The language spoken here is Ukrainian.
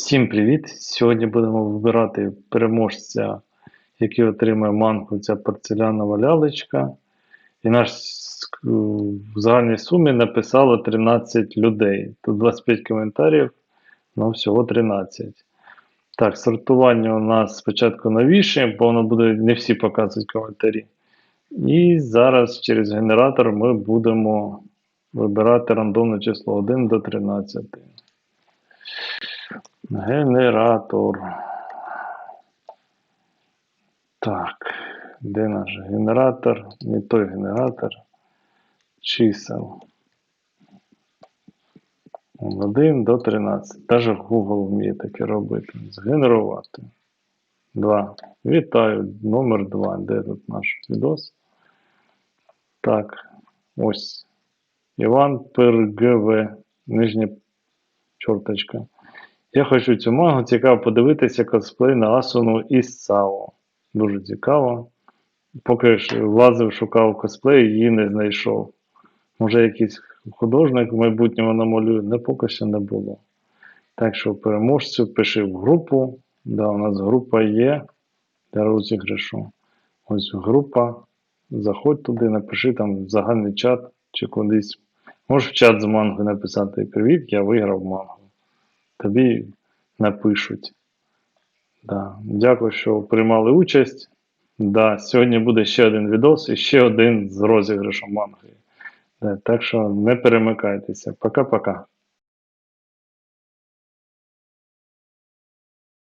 Всім привіт! Сьогодні будемо вибирати переможця, який отримає мангу ця порцелянова лялечка. І наш в загальній сумі написало 13 людей. Тут 25 коментарів, ну всього 13. Так, сортування у нас спочатку навішуємо, бо воно буде не всі показують коментарі. І зараз через генератор ми будемо вибирати рандомне число 1 до 13. Генератор. Так, де наш генератор? Не той генератор. Чисел. 1 до 13. Даже Google вміє таке робити. Згенерувати. 2. Вітаю. Номер 2. Де тут наш відос? Так. Ось. Іван ПРГВ. Нижня чорточка. Я хочу цю мангу, цікаво подивитися косплей на Асуну із САО. Дуже цікаво. Поки ж лазив, шукав косплей, її не знайшов. Може, якийсь художник в майбутньому намалює, не поки що не було. Так що переможцю пиши в групу. Да, у нас група є для розіграшу. Ось група. Заходь туди, напиши там в загальний чат чи кудись. Можеш в чат з мангою написати Привіт, я виграв мангу тобі напишуть. Да. Дякую, що приймали участь. Да, Сьогодні буде ще один відос і ще один з розіграшом манги. Так що не перемикайтеся. Пока-пока.